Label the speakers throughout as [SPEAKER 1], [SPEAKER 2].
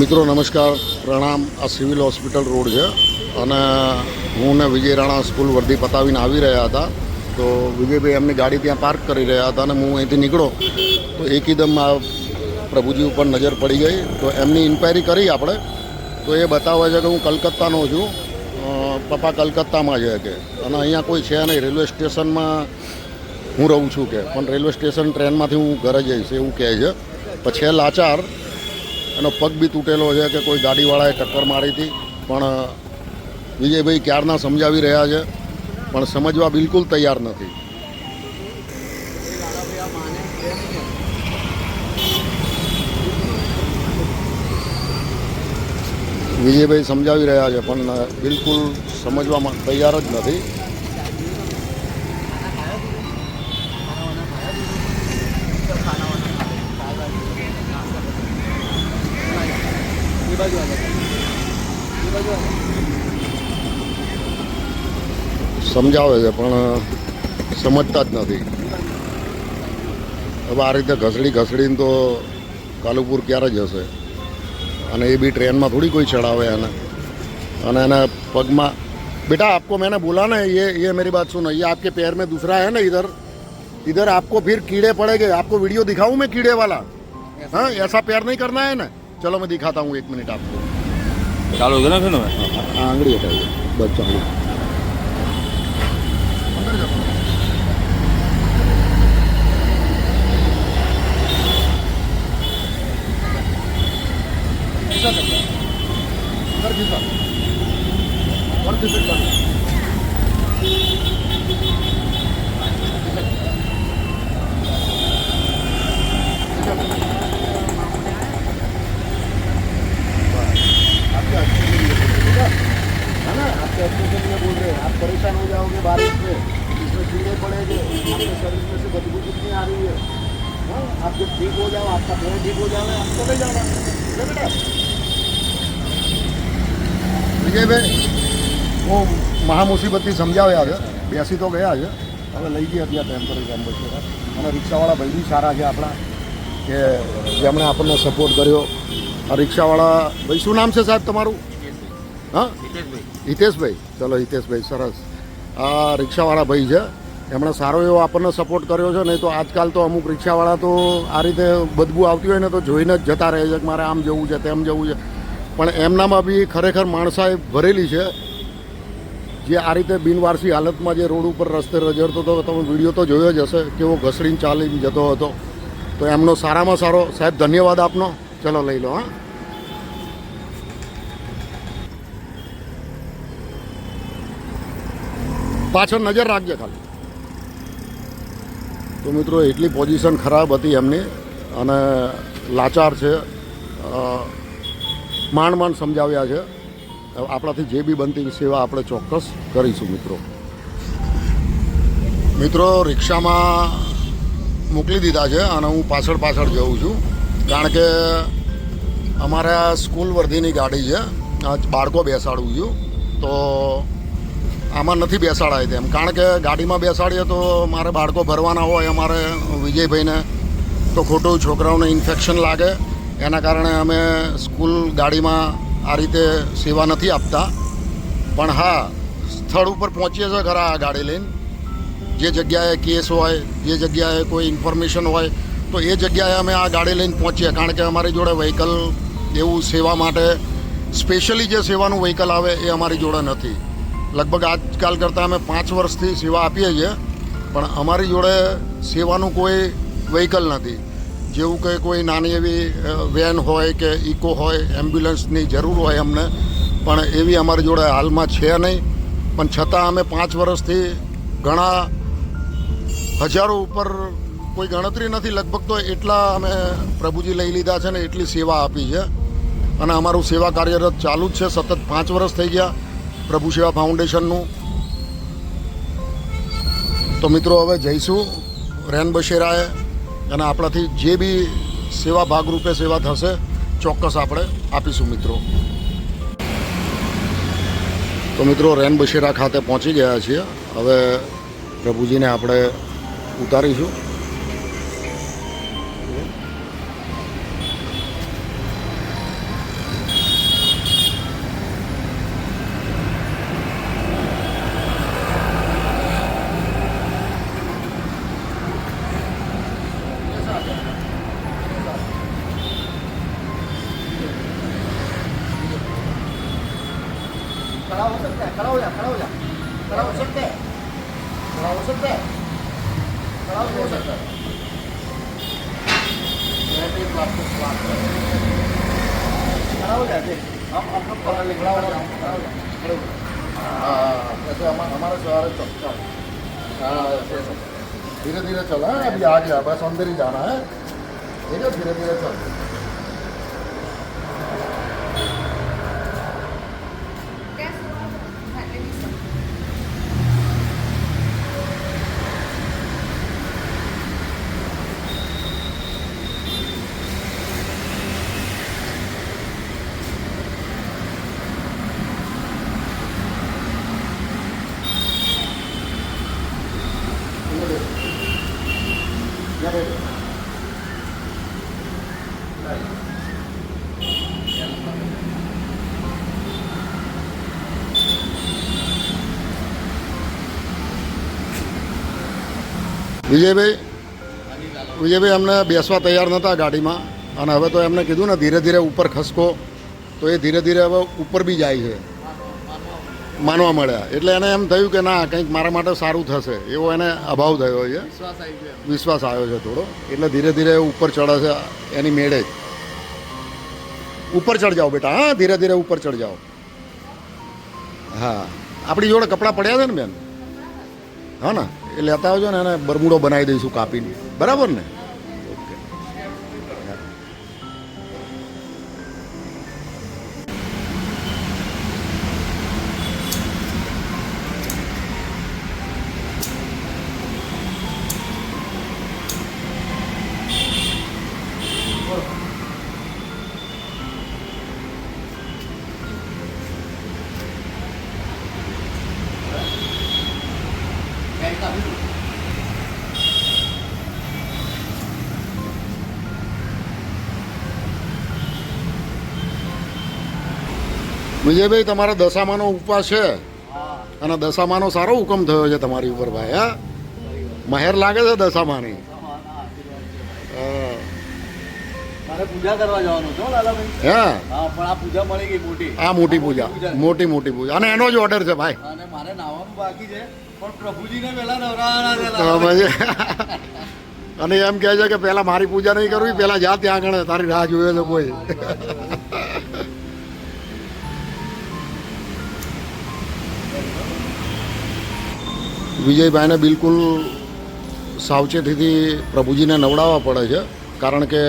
[SPEAKER 1] મિત્રો, નમસ્કાર. પ્રણામ. આ સિવિલ હોસ્પિટલ રોડ છે. અને હું ને વિજય રાણા સ્કૂલ વર્દી પતાવીને આવી રહ્યા હતા. તો વિજયભાઈ એમની ગાડી ત્યાં પાર્ક કરી રહ્યા હતા અને હું અહીંથી નીકળો, તો એકદમ આ પ્રભુજી ઉપર નજર પડી ગઈ. તો એમની ઇન્ક્વાયરી કરી આપણે. તો એ બતાવે છે કે હું કલકત્તાનો છું. પપ્પા કલકત્તામાં છે કે. અને અહીંયા કોઈ છે નહીં. રેલવે સ્ટેશનમાં હું રહું છું કે. પણ રેલવે સ્ટેશન ટ્રેનમાંથી હું ઘરે જઈશ એવું કહે છે. પછી લાચાર એનો પગ બી તૂટેલો છે કે કોઈ ગાડીવાળાએ ટક્કર મારી હતી. પણ વિજયભાઈ ક્યારના સમજાવી રહ્યા છે, પણ સમજવા બિલકુલ તૈયાર નથી. વિજયભાઈ સમજાવી રહ્યા છે, પણ બિલકુલ સમજવામાં તૈયાર જ નથી. સમજાવે છે પણ સમજતા જ નથી હવે આ રીતે ઘસડી ઘસડીને તો કાલુપુર ક્યારે જશે અને એ બી ટ્રેનમાં થોડી કોઈ ચડાવે એને અને એના પગમાં बेटा आपको मैंने बोला ना ये ये मेरी बात सुनो ये आपके पैर में दूसरा है ना इधर इधर आपको फिर कीड़े पड़ेंगे आपको वीडियो दिखाऊं मैं कीड़े वाला हाँ ऐसा पैर नहीं करना है ना चलो मैं दिखाता हूँ एक मिनट आपको
[SPEAKER 2] ચાલુ છે ને ફેર તમે
[SPEAKER 1] हाँ आंगड़ी आपका पैर ठीक हो जाए आप चले जाना ठीक है बेटा વિજયભાઈ હું મહામુસીબતથી સમજાવ્યા છે બેસી તો ગયા છે હવે લઈ ગયા ત્યાં ટેમ્પરરી કેમ્પ છે અને રિક્ષાવાળા ભાઈ બી સારા છે આપણા કે જેમણે આપણને સપોર્ટ કર્યો આ રિક્ષાવાળા ભાઈ શું નામ છે સાહેબ તમારું હા હિતેશભાઈ ચલો હિતેશભાઈ સરસ આ રિક્ષાવાળા ભાઈ છે એમણે સારો એવો આપણને સપોર્ટ કર્યો છે, નહીં તો આજકાલ તો અમુક રિક્ષાવાળા તો આ રીતે બદબુ આવતી હોય ને તો જોઈને જ જતા રહે છે કે મારે આમ જવું છે, તેમ જવું છે. પણ એમનામાં બી ખરેખર માણસાએ ભરેલી છે. જે આ રીતે બિનવારસી હાલતમાં જે રોડ ઉપર રસ્તે રજડતો હતો, તમે વીડિયો તો જોયો જ હશે, કેવો ઘસડીને ચાલીને જતો હતો. તો એમનો સારામાં સારો, સાહેબ ધન્યવાદ આપનો. ચલો લઈ લો, હા. પાછળ નજર રાખજે ખાલી. તો મિત્રો, એટલી પોઝિશન ખરાબ હતી એમની અને લાચાર છે. માંડ માંડ સમજાવ્યા છે. આપણાથી જે બી બનતી સેવા આપણે ચોક્કસ કરીશું મિત્રો. મિત્રો, રિક્ષામાં મોકલી દીધા છે અને હું પાછળ પાછળ જઉં છું. કારણ કે અમારા સ્કૂલ વર્ધીની ગાડી છે. બાળકો બેસાડું છું. તો આમાં નથી બેસાડાય તેમ. કારણ કે ગાડીમાં બેસાડીએ તો મારે બાળકો ભરવાના હોય અમારે વિજયભાઈને, તો ખોટું છોકરાઓને ઇન્ફેક્શન લાગે. એના કારણે અમે સ્કૂલ ગાડીમાં આ રીતે સેવા નથી આપતા. પણ હા, સ્થળ ઉપર પહોંચીએ છીએ ખરા આ ગાડી લઈને. જે જગ્યાએ કેસ હોય, જે જગ્યાએ કોઈ ઇન્ફોર્મેશન હોય, તો એ જગ્યાએ અમે આ ગાડી લઈને પહોંચીએ. કારણ કે અમારી જોડે વ્હીકલ એવું સેવા માટે સ્પેશિયલી જે સેવાનું વ્હીકલ આવે એ અમારી જોડે નથી. લગભગ આજકાલ કરતાં અમે પાંચ વર્ષથી સેવા આપીએ છીએ, પણ અમારી જોડે સેવાનું કોઈ વ્હીકલ નથી. જેવું કે કોઈ નાની એવી વેન હોય કે ઇકો હોય એમ્બ્યુલન્સની જરૂર હોય અમને, પણ એવી અમારી જોડે હાલમાં છે નહીં. પણ છતાં અમે પાંચ વર્ષથી ઘણા હજારો ઉપર કોઈ ગણતરી નથી, લગભગ તો એટલા અમે પ્રભુજી લઈ લીધા છે ને એટલી સેવા આપી છે. અને અમારું સેવા કાર્યરત ચાલુ જ છે, સતત પાંચ વર્ષ થઈ ગયા. પ્રભુ સેવા ફાઉન્ડેશનનું. તો મિત્રો, હવે જઈશું રેન બશેરાએ અને આપણાથી જે બી સેવા ભાગરૂપે સેવા થશે, ચોક્કસ આપણે આપીશું મિત્રો. તો મિત્રો, રેન બશેરા ખાતે પહોંચી ગયા છીએ. હવે પ્રભુજીને આપણે ઉતારીશું. खड़ा हो जा खड़ा हो जा खड़ा हो सकता है खड़ा हो सकता है खड़ा हो सकता है खड़ा हो जा देख हम हम लोग खड़ा खड़ा हो जा खड़ा हो जा खड़े जा। हाँ जैसे हमारा है ऐसे धीरे धीरे चल हाँ अभी आ गया बस अंदर ही जाना है ठीक है धीरे धीरे चल વિજયભાઈ વિજયભાઈ અમને બેસવા તૈયાર નહોતા ગાડીમાં અને હવે તો એમને કીધું ને ધીરે ધીરે ઉપર ખસકો તો એ ધીરે ધીરે હવે ઉપર બી જાય છે. માનવા મળ્યા. એટલે એને એમ થયું કે ના કંઈક મારા માટે સારું થશે. એવો એને અભાવ થયો છે. વિશ્વાસ આવ્યો છે થોડો. એટલે ધીરે ધીરે ઉપર ચડે છે એની મેળે જ. ઉપર ચડ જાઓ બેટા હા ધીરે ધીરે ઉપર ચડ જાઓ. હા. આપણી જોડે કપડાં પડ્યા છે ને બેન? હા ને? એ લેતા આવજો ને એને બરમુડો બનાવી દઈશું કાપીને. બરાબર ને? ઓકે. વિજયભાઈ તમારા દશામાનો ઉપવાસ છે. અને દશામાનો સારો હુકમ થયો છે તમારી ઉપર ભાઈ હા? મહેર લાગે છે દશામાની. હા.
[SPEAKER 3] પૂજા કરવા જવાનું છે હો લાલાભાઈ.
[SPEAKER 1] હે?
[SPEAKER 3] હા આ મોટી.
[SPEAKER 1] પૂજા મોટી મોટી પૂજા. અને એનો જ ઓર્ડર છે ભાઈ.
[SPEAKER 3] અને
[SPEAKER 1] એમ કહે છે કે પેલા મારી પૂજા નહીં કરવી પેલા જા ત્યાં આગળ તારી રાહ જોયે છે કોઈ. વિજયભાઈને બિલકુલ સાવચેતીથી પ્રભુજીને નવડાવવા પડે છે, કારણ કે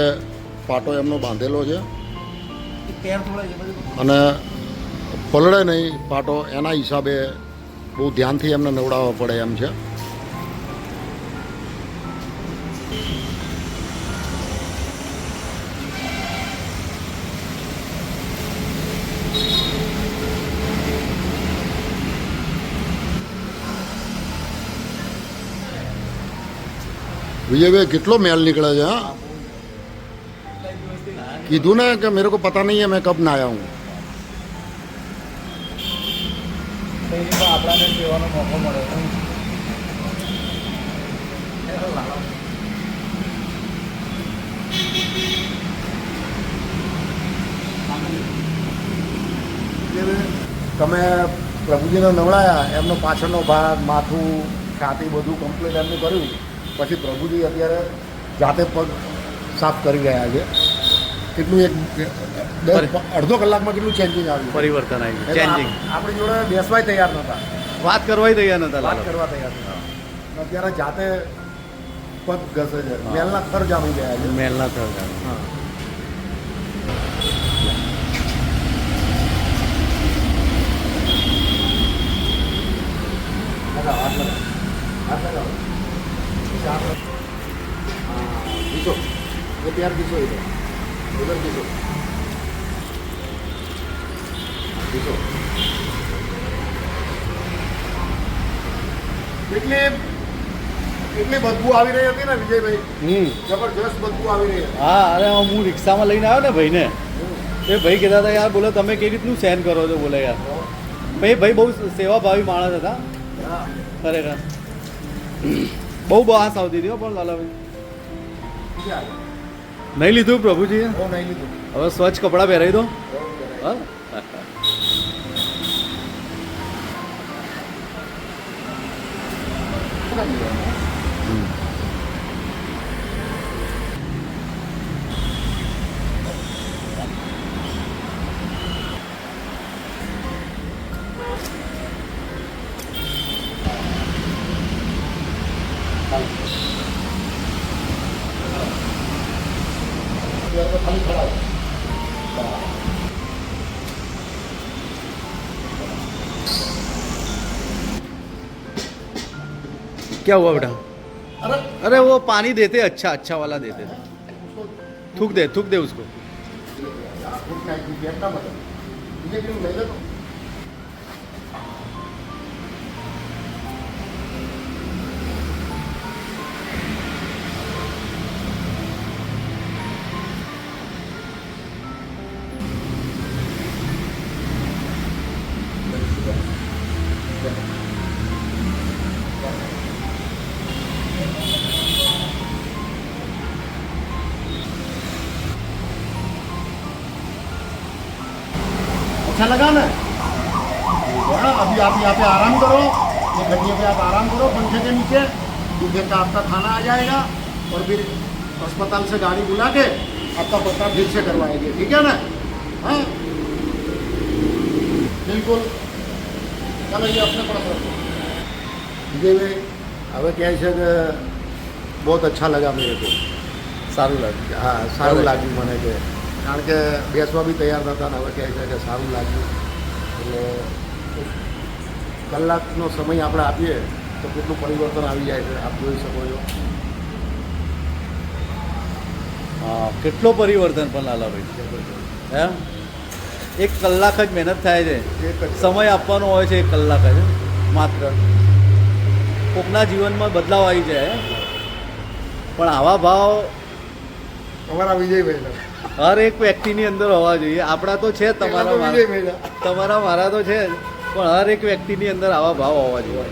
[SPEAKER 1] પાટો એમનો બાંધેલો છે. અને પલળે નહીં, પાટો એના હિસાબે બહુ ધ્યાનથી એમને નવડાવવા પડે એમ છે વિજયભાઈ કેટલો મેલ નીકળે છે, હા? કીધું ને કે મેરે કો પતા નહીં હે, મેં
[SPEAKER 3] કબ ના આયા હું. મોકો મળ્યો
[SPEAKER 1] તમે પ્રભુજીને નવડાયા, એમનો પાછળનો ભાગ, માથું, છાતી બધું કમ્પ્લીટ એમનું કર્યું? પછી પ્રભુજી અત્યારે જાતે પગ સાફ કરી રહ્યા છે. કેટલું એક અડધો કલાકમાં કેટલું ચેન્જિંગ આવ્યું?
[SPEAKER 3] પરિવર્તન
[SPEAKER 1] આવ્યું ચેન્જિંગ આપણી જોડે બેસવાય તૈયાર નહોતા.
[SPEAKER 3] વાત કરવાય તૈયાર નહોતા
[SPEAKER 1] વાત કરવા તૈયાર નહોતા. અત્યારે જાતે પગ ઘસે છે. મેલના થર જામી ગયા છે.
[SPEAKER 3] મેલના થર જામી. હા.
[SPEAKER 1] હાથ લગાવો હાથ લગાવો लगाओ इसे हाथ लगाओ हाँ, घिसो ये पैर घिसो इधर उधर घिसो घिसो કેટલી કેટલી બદબુ આવી રહી હતી ને વિજયભાઈ
[SPEAKER 3] હમ
[SPEAKER 1] જબરજસ્ત બદબુ આવી રહી હતી
[SPEAKER 3] હા અરે હું રિક્ષામાં લઈને આવ્યો ને ભાઈને એ ભાઈ કહેતા હતા યાર બોલે તમે કેવી રીતનું સહન કરો છો બોલે યાર ભાઈ ભાઈ બહુ સેવાભાવી માણસ હતા
[SPEAKER 1] હા.
[SPEAKER 3] ખરેખર બહુ બહાસ આવતી હતી પણ લાલાભાઈ નહીં લીધું પ્રભુજીએ
[SPEAKER 1] નહીં લીધું.
[SPEAKER 3] હવે સ્વચ્છ કપડાં પહેરાવી દો. હા. क्या हुआ बेटा
[SPEAKER 1] अरे
[SPEAKER 3] अरे वो पानी देते अच्छा अच्छा वाला देते थे थूक दे थूक दे उसको
[SPEAKER 1] अच्छा लगा ना? अभी आप यहाँ पे आराम करो। ये गड्ढे पे आप आराम करो पंखे के नीचे। दोपहर तो का आपका खाना आ जाएगा और फिर अस्पताल से गाड़ी बुला के आपका पता फिर से करवाएँगे। ठीक है ना? हाँ? बिल्कुल। चलो ये अपने पड़ा देवे हमें क्या है बहुत अच्छा लगा मेरे को।
[SPEAKER 3] सारू लाग
[SPEAKER 1] हाँ सारू लागू मैंने के કારણ કે બેસવા બી તૈયાર નહોતા ને હવે કહે છે કે સારું લાગ્યું. એટલે કલાકનો સમય આપણે આપીએ તો કેટલું પરિવર્તન આવી જાય છે આપ જોઈ શકો છો.
[SPEAKER 3] હા કેટલો પરિવર્તન પણ લાલાભાઈ હે? એક કલાક જ મહેનત થાય છે. સમય આપવાનો હોય છે એક કલાક જ માત્ર. કોકના જીવનમાં બદલાવ આવી જાય પણ આવા ભાવ
[SPEAKER 1] અમારા વિજય વિજયભાઈ
[SPEAKER 3] હર એક વ્યક્તિની અંદર હોવા જોઈએ. આપણા તો છે તમારા તમારા મારા તો છે જ પણ હર એક વ્યક્તિની અંદર આવા ભાવ હોવા જોઈએ.